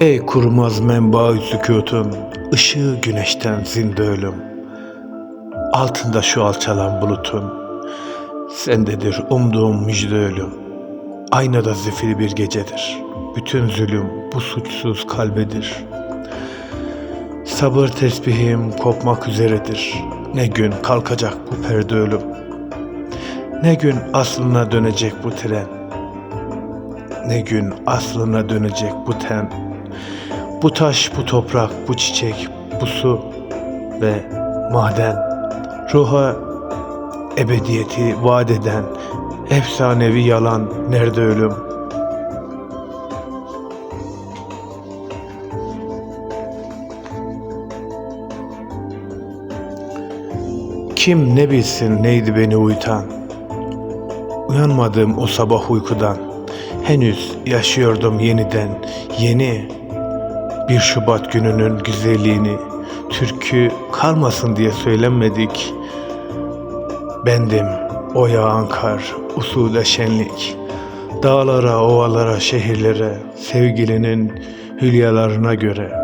Ey kurumaz menba sükutun, ışığı güneşten zinde ölüm. Altında şu alçalan bulutun, sendedir umduğum müjde ölüm. Aynada zifiri bir gecedir, bütün zulüm bu suçsuz kalbedir. Sabır tesbihim kopmak üzeredir, ne gün kalkacak bu perde ölüm. Ne gün aslına dönecek bu tren, ne gün aslına dönecek bu ten. Bu taş, bu toprak, bu çiçek, bu su ve maden. Ruha ebediyeti vaat eden efsanevi yalan nerede ölüm? Kim ne bilsin neydi beni uyutan? Uyanmadığım o sabah uykudan. Henüz yaşıyordum yeniden, yeni bir Şubat gününün güzelliğini. Türkü kalmasın diye söylemedik. Bendim o yağan kar, usule şenlik. Dağlara, ovalara, şehirlere, sevgilinin hülyalarına göre.